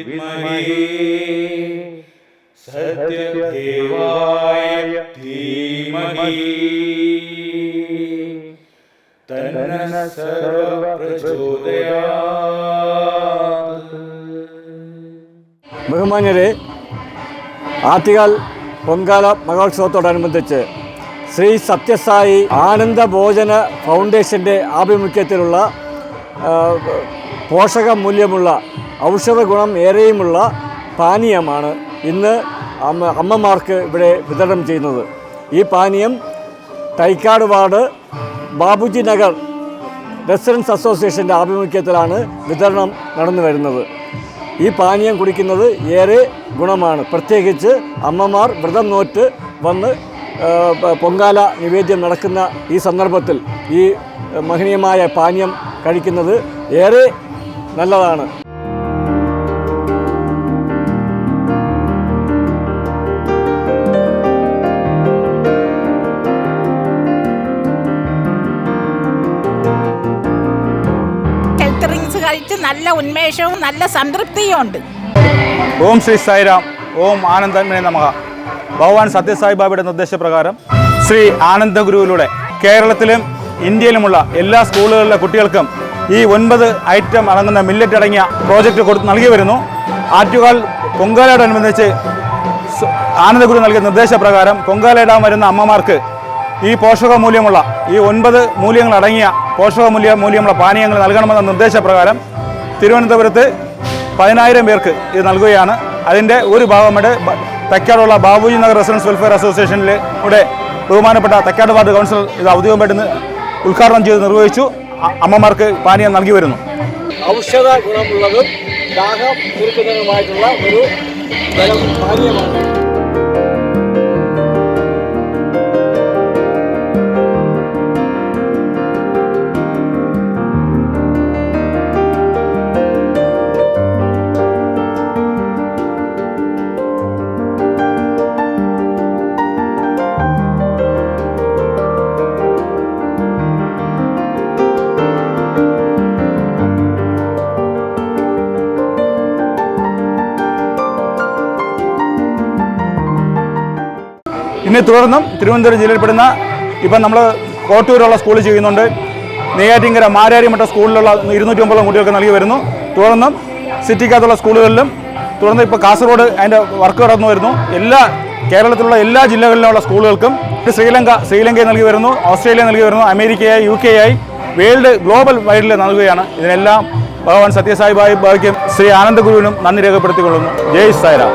വിദ്മഹേ സത്യദേവായ ധീമഹി. തന്ന സർവ ബഹുമാന്യരെ പൊങ്കാല മഹോത്സവത്തോടനുബന്ധിച്ച് ശ്രീ സത്യസായി ആനന്ദഭോജന ഫൗണ്ടേഷന്റെ ആഭിമുഖ്യത്തിലുള്ള പോഷക മൂല്യമുള്ള ഔഷധ ഗുണം ഏറെയുമുള്ള പാനീയമാണ് ഇന്ന് അമ്മ അമ്മമാർക്ക് ഇവിടെ വിതരണം ചെയ്യുന്നത്. ഈ പാനീയം തൈക്കാട് വാർഡ് ബാബുജി നഗർ റെസിഡൻസ് അസോസിയേഷന്റെ ആഭിമുഖ്യത്തിലാണ് വിതരണം നടന്നു വരുന്നത്. ഈ പാനീയം കുടിക്കുന്നത് ഏറെ ഗുണമാണ്. പ്രത്യേകിച്ച് അമ്മമാർ വ്രതം നോറ്റ് വന്ന് പൊങ്കാല നിവേദ്യം നടക്കുന്ന ഈ സന്ദർഭത്തിൽ ഈ മഹനീയമായ പാനീയം കഴിക്കുന്നത് ഏറെ നല്ലതാണ്. കഴിച്ച് നല്ല ഉന്മേഷവും നല്ല സംതൃപ്തിയും ഉണ്ട്. ഓം ശ്രീ സായിരാം ഓം ആനന്ദന്മേ നമഹ. ഭഗവാൻ സത്യസായി ബാബയുടെ നിർദ്ദേശപ്രകാരം ശ്രീ ആനന്ദഗുരുവിലൂടെ കേരളത്തിലും ഇന്ത്യയിലുമുള്ള എല്ലാ സ്കൂളുകളിലെ കുട്ടികൾക്കും ഈ ഒൻപത് ഐറ്റം അടങ്ങുന്ന മില്ലറ്റ് അടങ്ങിയ പ്രോജക്റ്റ് കൊടുത്ത് നൽകി വരുന്നു. ആറ്റുകാൽ പൊങ്കാലയോടനുബന്ധിച്ച് ആനന്ദഗുരു നൽകിയ നിർദ്ദേശപ്രകാരം പൊങ്കാലയിടാൻ വരുന്ന അമ്മമാർക്ക് ഈ പോഷക മൂല്യമുള്ള ഈ ഒൻപത് മൂല്യങ്ങൾ അടങ്ങിയ പോഷക മൂല്യ മൂല്യമുള്ള പാനീയങ്ങൾ നൽകണമെന്ന നിർദ്ദേശപ്രകാരം തിരുവനന്തപുരത്ത് പതിനായിരം പേർക്ക് ഇത് നൽകുകയാണ്. അതിന്റെ ഒരു ഭാഗമായിട്ട് തക്കാടുള്ള ബാബുജി നഗർ റെസിഡൻസ് വെൽഫെയർ അസോസിയേഷനിലൂടെ ബഹുമാനപ്പെട്ട തെക്കാട് വാർഡ് കൗൺസിലർ ഇത് ഔദ്യോഗികമായിട്ട് ഉദ്ഘാടനം ചെയ്ത് നിർവഹിച്ചു. അമ്മമാർക്ക് പാനീയം നൽകി വരുന്നു. ഔഷധ ഗുണമുള്ളതും ദാഹം കുറിക്കുന്നതുമായിട്ടുള്ള ഒരു പാനീയമാണ്. ഇനി തുടർന്നും തിരുവനന്തപുരം ജില്ലയിൽപ്പെടുന്ന ഇപ്പം നമ്മൾ കോട്ടൂരുള്ള സ്കൂളിൽ ചെയ്യുന്നുണ്ട്. നെയ്യാറ്റിങ്കര മാരാരിമട്ട സ്കൂളിലുള്ള ഇരുന്നൂറ്റി ഒമ്പതോളം കുട്ടികൾക്ക് നൽകി വരുന്നു. തുടർന്നും സിറ്റിക്കകത്തുള്ള സ്കൂളുകളിലും തുടർന്ന് ഇപ്പോൾ കാസർഗോഡ് അതിന്റെ വർക്ക് നടന്നു വരുന്നു. എല്ലാ കേരളത്തിലുള്ള എല്ലാ ജില്ലകളിലുള്ള സ്കൂളുകൾക്കും ശ്രീലങ്ക ശ്രീലങ്കയെ നൽകി വരുന്നു ഓസ്ട്രേലിയ നൽകി വരുന്നു അമേരിക്കയായി യു കെ ആയി വേൾഡ് ഗ്ലോബൽ വൈഡിൽ നൽകുകയാണ്. ഇതിനെല്ലാം ഭഗവാൻ സത്യസായിബായി ബാബയ്ക്കും ശ്രീ ആനന്ദഗുരുവിനും നന്ദി രേഖപ്പെടുത്തിക്കൊള്ളുന്നു. ജയ് സായ്രാം.